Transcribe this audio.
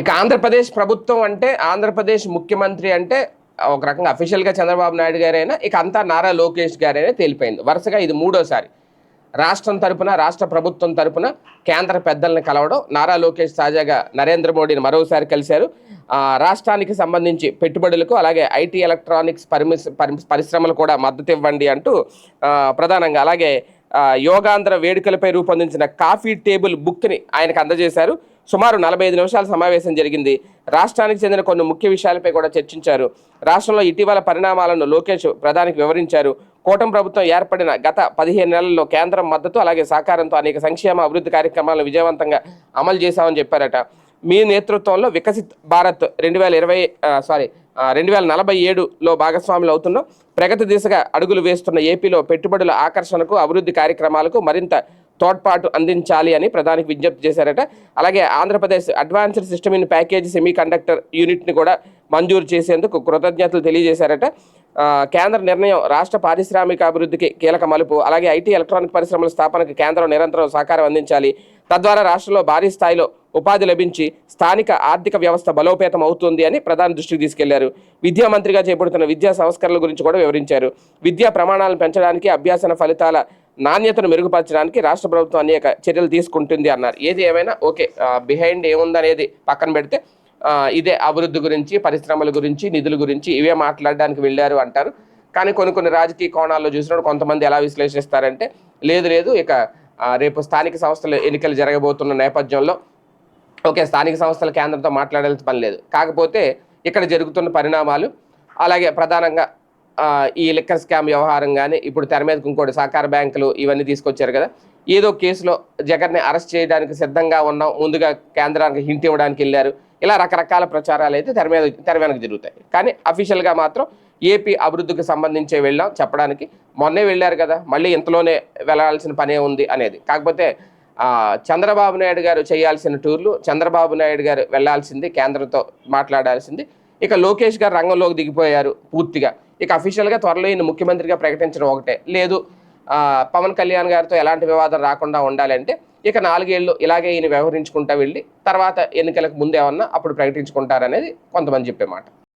ఇక ఆంధ్రప్రదేశ్ ప్రభుత్వం అంటే ఆంధ్రప్రదేశ్ ముఖ్యమంత్రి అంటే ఒక రకంగా అఫీషియల్గా చంద్రబాబు నాయుడు గారైనా ఇక అంతా నారా లోకేష్ గారైనా తేలిపోయింది. వరుసగా ఇది మూడోసారి. రాష్ట్రం తరపున రాష్ట్ర ప్రభుత్వం తరపున కేంద్ర పెద్దల్ని కలవడం నారా లోకేష్ తాజాగా నరేంద్ర మోడీని మరోసారి కలిశారు. రాష్ట్రానికి సంబంధించి పెట్టుబడులకు అలాగే ఐటీ ఎలక్ట్రానిక్స్ పరిమిస్ పరిశ్రమలు కూడా మద్దతు ఇవ్వండి అంటూ ప్రధానంగా అలాగే యోగాంధ్ర వేడుకలపై రూపొందించిన కాఫీ టేబుల్ బుక్ని ఆయనకు అందజేశారు. సుమారు నలభై ఐదు నిమిషాల సమావేశం జరిగింది. రాష్ట్రానికి చెందిన కొన్ని ముఖ్య విషయాలపై కూడా చర్చించారు. రాష్ట్రంలో ఇటీవల పరిణామాలను లోకేష్ ప్రధానికి వివరించారు. కూటమి ప్రభుత్వం ఏర్పడిన గత పదిహేను నెలల్లో కేంద్రం మద్దతు అలాగే సహకారంతో అనేక సంక్షేమ అభివృద్ధి కార్యక్రమాలను విజయవంతంగా అమలు చేశామని చెప్పారట. మీ నేతృత్వంలో వికసిత్ భారత్ రెండు వేల ఇరవై సారీ రెండు వేల నలభై ఏడులో భాగస్వాములు అవుతున్నాం ప్రగతి దిశగా అడుగులు వేస్తున్న ఏపీలో పెట్టుబడుల ఆకర్షణకు అభివృద్ధి కార్యక్రమాలకు మరింత తోడ్పాటు అందించాలి అని ప్రధానికి విజ్ఞప్తి చేశారట. అలాగే Andhra Pradesh advanced system in package semiconductor యూనిట్ని కూడా మంజూరు చేసేందుకు కృతజ్ఞతలు తెలియజేశారట. కేంద్ర నిర్ణయం రాష్ట్ర పారిశ్రామిక అభివృద్ధికి కీలక మలుపు. అలాగే ఐటీ ఎలక్ట్రానిక్ పరిశ్రమల స్థాపనకు కేంద్రం నిరంతరం సహకారం అందించాలి. తద్వారా రాష్ట్రంలో భారీ స్థాయిలో ఉపాధి లభించి స్థానిక ఆర్థిక వ్యవస్థ బలోపేతం అవుతుంది అని ప్రధాన దృష్టికి తీసుకెళ్ళారు. విద్యా మంత్రిగా చేపడుతున్న విద్యా సంస్కరణల గురించి కూడా వివరించారు. విద్యా ప్రమాణాలను పెంచడానికి అభ్యాసన ఫలితాల నాణ్యతను మెరుగుపరచడానికి రాష్ట్ర ప్రభుత్వం అనేక చర్యలు తీసుకుంటుంది అన్నారు. ఏది ఏమైనా ఓకే బిహైండ్ ఏముందనేది పక్కన పెడితే ఇదే అభివృద్ధి గురించి పరిశ్రమల గురించి నిధుల గురించి ఇవే మాట్లాడడానికి వెళ్ళారు అంటారు. కానీ కొన్ని కొన్ని రాజకీయ కోణాల్లో చూసినప్పుడు కొంతమంది ఎలా విశ్లేషిస్తారంటే లేదు లేదు ఇక రేపు స్థానిక సంస్థల ఎన్నికలు జరగబోతున్న నేపథ్యంలో ఓకే స్థానిక సంస్థల కేంద్రంతో మాట్లాడాల్సిన పని లేదు. కాకపోతే ఇక్కడ జరుగుతున్న పరిణామాలు అలాగే ప్రధానంగా ఈ లిక్కర్ స్కామ్ వ్యవహారం కానీ ఇప్పుడు తెర మీదకి ఇంకోటి సహకార బ్యాంకులు ఇవన్నీ తీసుకొచ్చారు కదా. ఏదో కేసులో జగన్ని అరెస్ట్ చేయడానికి సిద్ధంగా ఉన్నాం ముందుగా కేంద్రానికి హింట్ ఇవ్వడానికి వెళ్ళారు. ఇలా రకరకాల ప్రచారాలు అయితే తెర మీద తెర వెనక జరుగుతాయి కానీ అఫీషియల్గా మాత్రం ఏపీ అభివృద్ధికి సంబంధించే వెళ్ళాం చెప్పడానికి. మొన్నే వెళ్ళారు కదా మళ్ళీ ఇంతలోనే వెళ్ళాల్సిన పనే ఉంది అనేది. కాకపోతే చంద్రబాబు నాయుడు గారు చేయాల్సిన టూర్లు చంద్రబాబు నాయుడు గారు వెళ్ళాల్సింది కేంద్రంతో మాట్లాడాల్సింది. ఇక లోకేష్ గారు రంగంలోకి దిగిపోయారు పూర్తిగా. ఇక అఫీషియల్గా త్వరలో ఈయన ముఖ్యమంత్రిగా ప్రకటించడం ఒకటే. లేదు పవన్ కళ్యాణ్ గారితో ఎలాంటి వివాదం రాకుండా ఉండాలంటే ఇక నాలుగేళ్ళు ఇలాగే ఈయన వ్యవహరించుకుంటా వెళ్ళి తర్వాత ఎన్నికలకు ముందేమన్నా అప్పుడు ప్రకటించుకుంటారనేది కొంతమంది చెప్పే మాట.